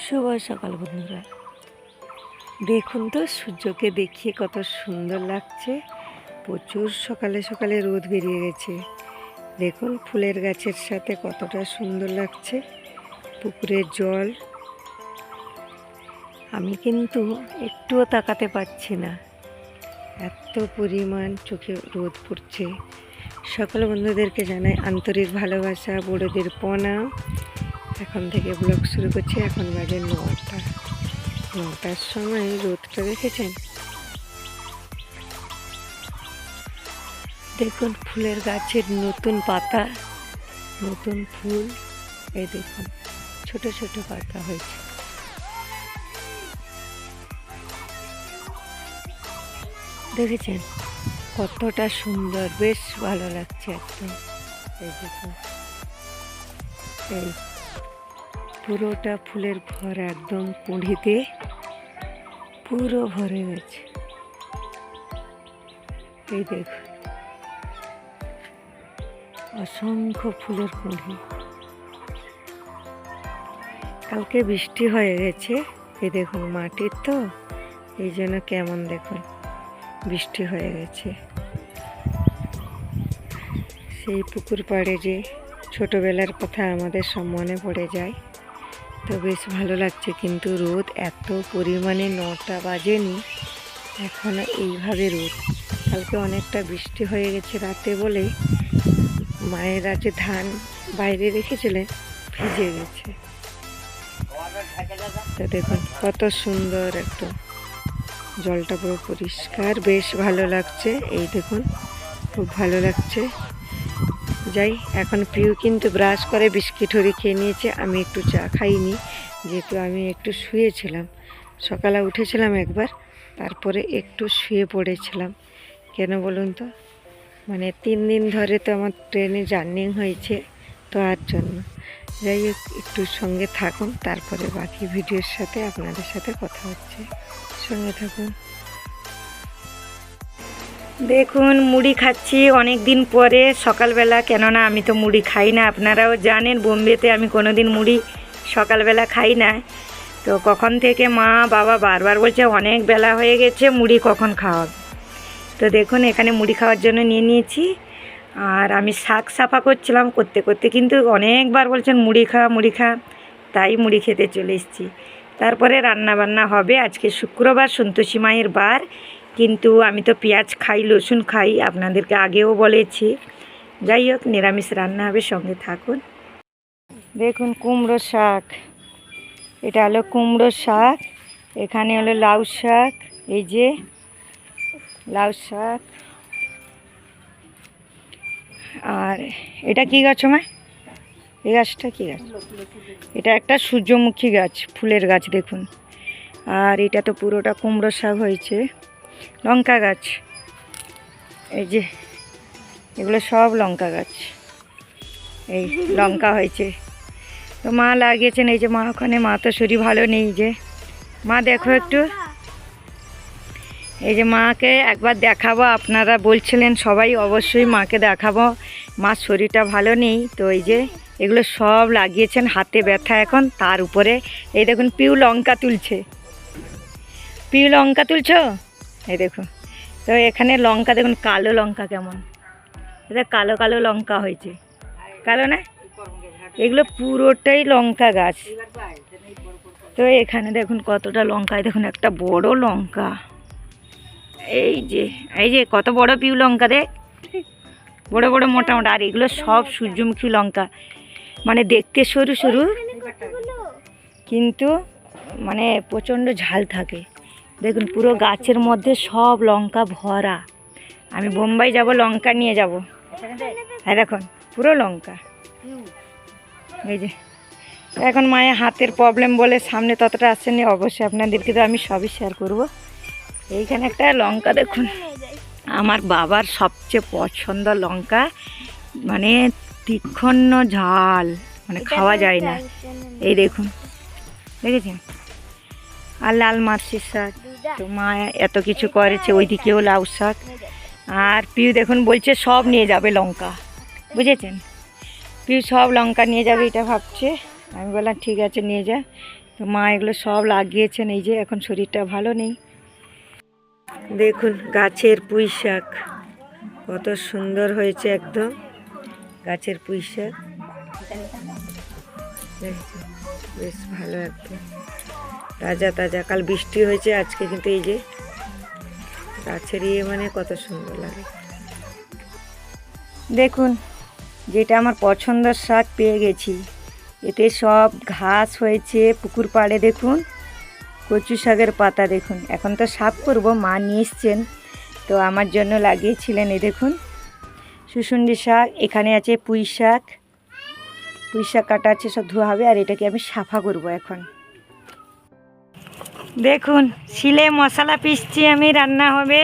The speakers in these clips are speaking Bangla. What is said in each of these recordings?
শুভ সকাল বন্ধুরা। দেখুন তো, সূর্যকে দেখিয়ে কত সুন্দর লাগছে। প্রচুর সকালে সকালে রোদ বেরিয়ে গেছে। দেখুন, ফুলের গাছের সাথে কতটা সুন্দর লাগছে। পুকুরের জল। আমি কিন্তু একটুও তাকাতে পারছি না। এত পরিমাণ চোখে রোদ পড়ছে। সকল বন্ধুদেরকে জানাই আন্তরিক ভালোবাসা, বড়দের প্রণাম এখন থেকে ব্লগ শুরু করছি, এখন বাজে নটা। নটার সময় রোদটা দেখেছেন? দেখুন ফুলের গাছের নতুন পাতা, নতুন ফুল। এই দেখুন, ছোট ছোট পাতা হয়েছে। দেখেছেন? কতটা সুন্দর, বেশ ভালো লাগছে একদম। এই দেখুন। এই পুরোটা ফুলের ভর একদম কুঁড়িতে, পুরো ভরে গেছে। এই দেখুন। অসংখ্য ফুলের কুঁড়ি। কালকে বৃষ্টি হয়ে গেছে, এই দেখুন মাটির তো, এই জন্য কেমন দেখুন, বৃষ্টি হয়ে গেছে। সেই পুকুর পাড়ে যে ছোটোবেলার কথা আমাদের সব মনে পড়ে যায়। তো বেশ ভালো লাগছে কিন্তু রোদ এত পরিমাণে নটা বাজেনি এখনও এইভাবে রোদ। কালকে অনেকটা বৃষ্টি হয়ে গেছে রাতে বলে মায়েরা যে ধান বাইরে রেখেছিলেন, ভিজে গেছে। তো দেখুন কত সুন্দর একদম জলটা পুরো পরিষ্কার, বেশ ভালো লাগছে। এই দেখুন, খুব ভালো লাগছে। যাই। এখন প্রিয় কিন্তু ব্রাশ করে বিস্কিট হরি খেয়ে নিয়েছে, আমি একটু চা খাইনি, যেহেতু আমি একটু শুয়েছিলাম। সকালে উঠেছিলাম একবার, তারপরে একটু শুয়ে পড়েছিলাম। কেন বলুন তো? মানে তিন দিন ধরে তো আমার ট্রেনে জার্নি হয়েছে, তো আর জন্য। যাই হোক, একটু সঙ্গে থাকুন, তারপরে বাকি ভিডিওর সাথে আপনাদের সাথে কথা হচ্ছে। সঙ্গে থাকুন। দেখুন, মুড়ি খাচ্ছি অনেক দিন পরে। সকালবেলা, কেননা আমি তো মুড়ি খাই না। আপনারাও জানেন, বোম্বেতে আমি কোনো দিন মুড়ি সকালবেলা খাই না। তো কখন থেকে মা, বাবা বারবার বলছে, অনেক বেলা হয়ে গেছে, মুড়ি কখন খাওয়াবে তো দেখুন, এখানে মুড়ি খাওয়ার জন্য নিয়ে নিয়েছি। আর আমি শাক সাফা করছিলাম করতে করতে কিন্তু অনেকবার বলছেন, মুড়ি খা মুড়ি খা। তাই মুড়ি খেতে চলে এসেছি। তারপরে রান্না বান্না হবে আজকে শুক্রবার, সন্তোষী মায়ের বার। কিন্তু আমি তো পেঁয়াজ খাই, রসুন খাই, আপনাদেরকে আগেও বলেছি। যাই হোক, নিরামিষ রান্না হবে, সঙ্গে থাকুন। দেখুন, কুমড়ো শাক। এটা হলো কুমড়ো শাক, এখানে হলো লাউ শাক, এই যে লাউ শাক। আর এটা কি গাছ, মা? এই গাছটা কি গাছ? এটা একটা সূর্যমুখী গাছ, ফুলের গাছ, দেখুন। আর এটা তো পুরোটা কুমড়ো শাক হয়েছে। লঙ্কা গাছ। এই যে, এগুলো সব লঙ্কা গাছ। এই লঙ্কা হয়েছে। তো মা লাগিয়েছেন, এই যে মা ওখানে, মা তো শরীর ভালো নেই যে। মা দেখো একটু। এই যে মাকে একবার দেখাবো, আপনারা বলছিলেন সবাই অবশ্যই মাকে দেখাবো। মার শরীরটা ভালো নেই, তো এই যে এগুলো সব লাগিয়েছেন, হাতে ব্যথা এখন, তার উপরে। এই দেখুন, পিউ লঙ্কা তুলছে। পিউ লঙ্কা তুলছো? এই দেখুন। তো এখানে লঙ্কা, দেখুন কালো লঙ্কা কেমন। এটা কালো কালো লঙ্কা হয়েছে। কালো না? এগুলো পুরোটাই লঙ্কা গাছ। তো এখানে দেখুন কতটা লঙ্কা দেখুন একটা বড় লঙ্কা। এই যে এই যে কত বড় পিউ লঙ্কা দেখ। বড় বড় মোটা মোটা, আর এগুলো সব সূর্যমুখী লঙ্কা। মানে দেখতে সরু সরু, কিন্তু মানে প্রচণ্ড ঝাল থাকে। দেখুন পুরো গাছের মধ্যে সব লঙ্কা ভরা। আমি বোম্বাই যাব লঙ্কা নিয়ে যাব। হ্যাঁ দেখুন পুরো লঙ্কা। এই যে এখন মায়ের হাতের প্রবলেম বলে সামনে ততটা আসেনি অবশ্যই আপনাদেরকে তো আমি সবই শেয়ার করব। এইখানে একটা লঙ্কা দেখুন আমার বাবার সবচেয়ে পছন্দ লঙ্কা মানে তীক্ষণ ঝাল মানে খাওয়া যায় না। এই দেখুন দেখেছেন? আর লাল মার্চির শাক। তো মা এত কিছু করেছে, ওইদিকেও লাউ শাক। আর পিউ দেখুন বলছে সব নিয়ে যাবে লঙ্কা। বুঝেছেন? পিউ সব লঙ্কা নিয়ে যাবে, এটা ভাবছে। আমি বললাম, ঠিক আছে, নিয়ে যা। তো মা এগুলো সব লাগিয়েছেন, এই যে এখন শরীরটা ভালো নেই। দেখুন গাছের পুঁই শাক, কত সুন্দর হয়েছে একদম। গাছের পুঁই শাক। বেশ ভালো একদম তাজা তাজা। কাল বৃষ্টি হয়েছে, আজকে কিন্তু এই যে গাছের ইয়ে মানে কত সুন্দর লাগে। দেখুন, যেটা আমার পছন্দের শাক পেয়ে গেছি। এতে সব ঘাস হয়েছে, পুকুর পাড়ে দেখুন, কচু শাকের পাতা দেখুন। এখন তো সাফ করব, মা নিয়ে এসছেন, তো আমার জন্য লাগিয়েছিলেন এ দেখুন। সুসুন্ডি শাক, এখানে আছে পুঁই শাক। পুঁই শাক কাটা আছে, সব ধোয়া হবে, আর এটাকে আমি সাফা করব এখন। দেখুন, শিলে মশলা পিসছি আমি, রান্না হবে।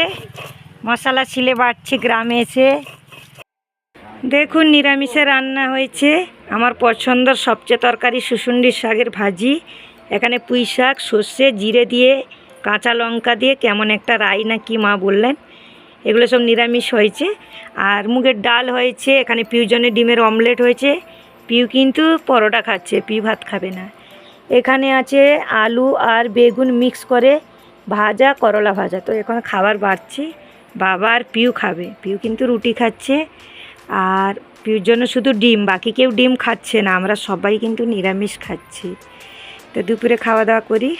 মশলা শিলে বাটছি গ্রামে এসে। দেখুন, নিরামিষে রান্না হয়েছে। আমার পছন্দের সবচেয়ে তরকারি সুসুন্ডি শাকের ভাজি। এখানে পুঁই শাক, সর্ষে, জিরে দিয়ে, কাঁচা লঙ্কা দিয়ে, কেমন একটা রাই না কি মা বললেন। এগুলো সব নিরামিষ হয়েছে। আর মুগের ডাল হয়েছে, এখানে পিউজনের ডিমের অমলেট হয়েছে। পিউ কিন্তু পরোটা খাচ্ছে, পিউ ভাত খাবে না। এখানে আছে আলু আর বেগুন মিক্স করে ভাজা, করলা ভাজা। তো এখন খাবার বাড়ছি, বাবা আর পিউ খাবে। পিউ কিন্তু রুটি খাচ্ছে আর পিউর জন্য শুধু ডিম, বাকি কেউ ডিম খাচ্ছে না, আমরা সবাই কিন্তু নিরামিষ খাচ্ছি। তো দুপুরে খাওয়া দাওয়া করি।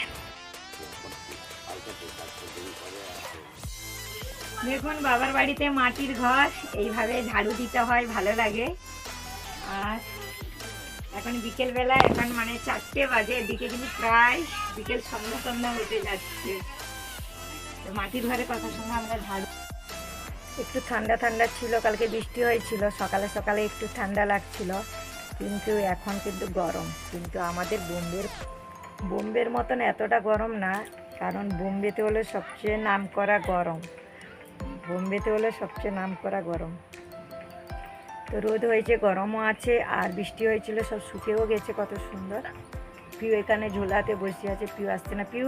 দেখুন, বাবার বাড়িতে মাটির ঘর, এইভাবে ঝাড়ু দিতে হয়, ভালো লাগে। আর এখন বিকেলবেলা, এখন মানে চারটে বাজে, এদিকে কিন্তু প্রায় বিকেল সন্ধ্যা সন্ধ্যা হতে যাচ্ছে। তো মাটির ঘরে কথা শুনে আমরা ঝাড়ু একটু ঠান্ডা ঠান্ডা ছিল, কালকে বৃষ্টি হয়েছিল, সকালে সকালে একটু ঠান্ডা লাগছিল, কিন্তু এখন কিন্তু গরম। কিন্তু আমাদের বোম্বের বোম্বের মতন এতটা গরম না, কারণ বোম্বেতে হলো সবচেয়ে নাম করা গরম। বোম্বেতে হলো সবচেয়ে নাম করা গরম। তো রোদ হয়েছে, গরমও আছে, আর বৃষ্টি হয়েছিল, সব শুকেও গেছে, কত সুন্দর। পিউ এখানে ঝোলাতে বসে আছে, পিউ আসছে না, পিউ?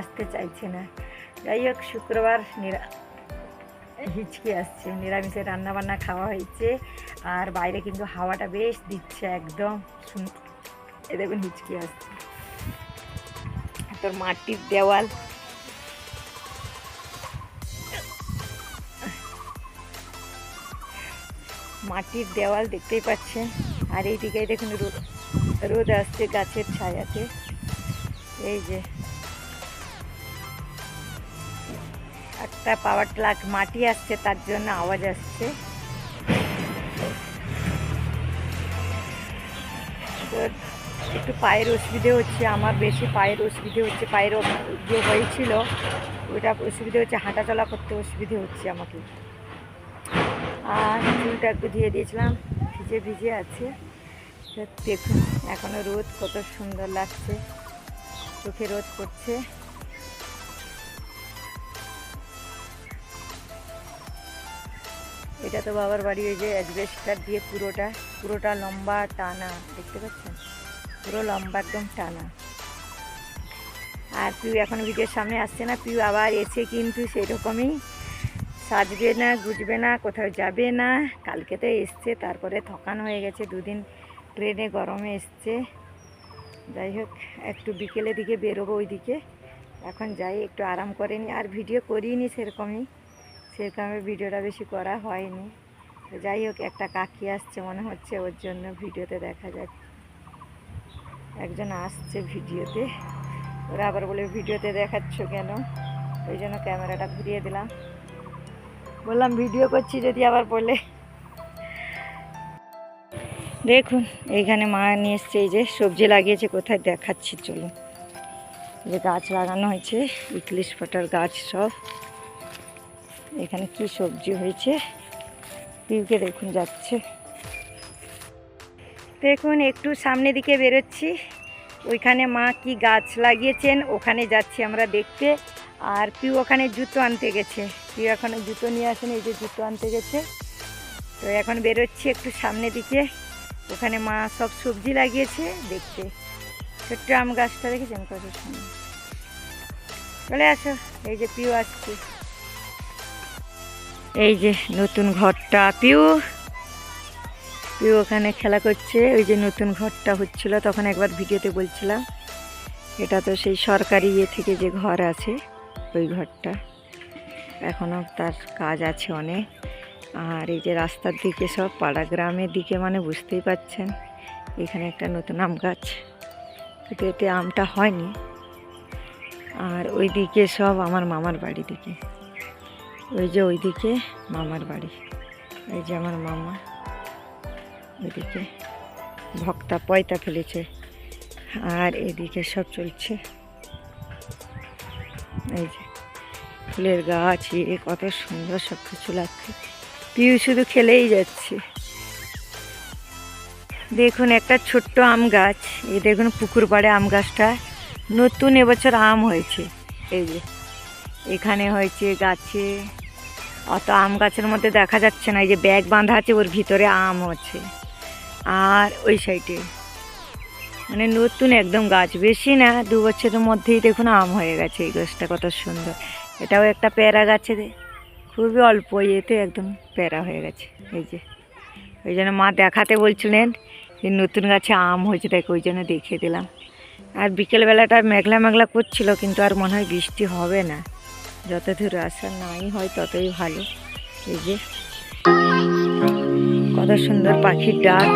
আসতে চাইছে না। যাই হোক, শুক্রবার নিরা হিচকি আসছে নিরামিষে রান্না বান্না খাওয়া হয়েছে, আর বাইরে কিন্তু হাওয়াটা বেশ দিচ্ছে একদম এ দেখুন, হিচকি আসছে। তোর মাটির দেওয়াল মাটির দেওয়াল দেখতেই পাচ্ছেন। আর এইদিকে দেখুন রোদ আসছে গাছের ছায়াতে। এই যে। একটা পাওয়ার ট্লাক মাটি আসছে, তার জন্য আওয়াজ আসছে। তো একটু পায়ের অসুবিধে হচ্ছে, আমার বেশি পায়ের অসুবিধে হচ্ছে, পায়ের যে হয়েছিল। ওইটা অসুবিধে হচ্ছে হাঁটা চলা করতে অসুবিধে হচ্ছে আমাকে। আর চুলটা একটু ধুয়ে দিয়েছিলাম, ভিজে ভিজে আছে। দেখুন এখনও রোদ, কত সুন্দর লাগছে। চোখে রোদ করছে এটা তো বাবার বাড়ি, ওই যে অ্যাজবেস্টার দিয়ে পুরোটা পুরোটা লম্বা টানা, দেখতে পাচ্ছেন? পুরো লম্বা, একদম টানা। আর পিউ এখন ভিডিওর সামনে আসছে না, পিউ আবার এসে কিন্তু সেরকমই সাজবে না, গুজবে না, কোথাও যাবে না। কালকে তো এসছে, তারপরে থকান হয়ে গেছে, দুদিন ট্রেনে গরমে এসছে। যাই হোক, একটু বিকেলের দিকে বেরোবো ওইদিকে। এখন যাই, একটু আরাম করে নি আর ভিডিও করিনি সেরকমই, সেরকমভাবে ভিডিওটা বেশি করা হয়নি। তো যাই হোক, একটা কাকি আসছে, মনে হচ্ছে ওর জন্য ভিডিওতে দেখা যাক। একজন আসছে ভিডিওতে। ওরা আবার বলে, ভিডিওতে দেখাচ্ছ কেন? ওই জন্য ক্যামেরাটা ঘুরিয়ে দিলাম। বললাম, ভিডিও করছি যদি আবার বলে। দেখুন, এইখানে মা নিয়ে এসছে, এই যে সবজি লাগিয়েছে, কোথায় দেখাচ্ছি, চলুন। যে গাছ লাগানো হয়েছে, ইংলিশ পাতার গাছ সব। এখানে কি সবজি হয়েছে? পিউকে দেখুন, যাচ্ছে। দেখুন, একটু সামনে দিকে বেরোচ্ছি। ওইখানে মা কি গাছ লাগিয়েছেন, ওখানে যাচ্ছি আমরা দেখতে। আর পিউ ওখানে জুতো আনতে গেছে। পিউ এখানে জুতো নিয়ে আসেন, এই যে জুতো আনতে গেছে। তো এখন বেরোচ্ছি একটু সামনে দিকে। ওখানে মা সব সবজি লাগিয়েছে দেখতে ছোট্ট আম গাছটা দেখেছেন কত সুন্দর। চলে আসো, এই যে পিউ আসছে। এই যে নতুন ঘরটা, পিউ। পিউ ওখানে খেলা করছে, ওই যে নতুন ঘরটা হচ্ছিল, তখন একবার ভিডিওতে বলছিলাম। এটা তো সেই সরকারি ইয়ে থেকে যে ঘর আছে, ওই ঘরটা। এখনও তার কাজ আছে অনেক। আর এই যে রাস্তার দিকে সব, পাড়া গ্রামের দিকে মানে বুঝতেই পাচ্ছেন, এখানে একটা নতুন আম গাছ। কিন্তু এতে আমটা হয়নি। আর ওই দিকে সব আমার মামার বাড়ি দিকে। ওই যে ওইদিকে মামার বাড়ি। এই যে আমার মামা, ওইদিকে। ভক্তা পয়তা ফেলেছে। আর এদিকে সব চলছে। এই যে। ফুলের গাছ, এ কত সুন্দর সব কিছু লাগছে। পিউ শুধু খেলেই যাচ্ছে। দেখুন একটা ছোট্ট আম গাছ এই দেখুন পুকুর পাড়ে আম গাছটা। নতুন এবছর আম হয়েছে, এই যে। এখানে হয়েছে গাছে, অত আম গাছের মধ্যে দেখা যাচ্ছে না, এই যে ব্যাগ বাঁধা আছে, ওর ভিতরে আম হচ্ছে আর ওই সাইডে মানে নতুন একদম গাছ, বেশি না, দু বছরের মধ্যেই দেখুন আম হয়ে গেছে, এই গাছটা কত সুন্দর। এটাও একটা পেয়ারা গাছে খুবই অল্প ইয়েতে একদম পেয়ারা হয়ে গেছে, এই যে। ওই জন্য মা দেখাতে বলছিলেন যে নতুন গাছে আম হয়েছে তাই ওই জন্য দেখিয়ে দিলাম। আর বিকেলবেলাটা মেঘলা মেঘলা করছিল, কিন্তু আর মনে হয় বৃষ্টি হবে না। যত দূর আসার নাই হয় ততই ভালো, এই যে। কত সুন্দর পাখির ডাক।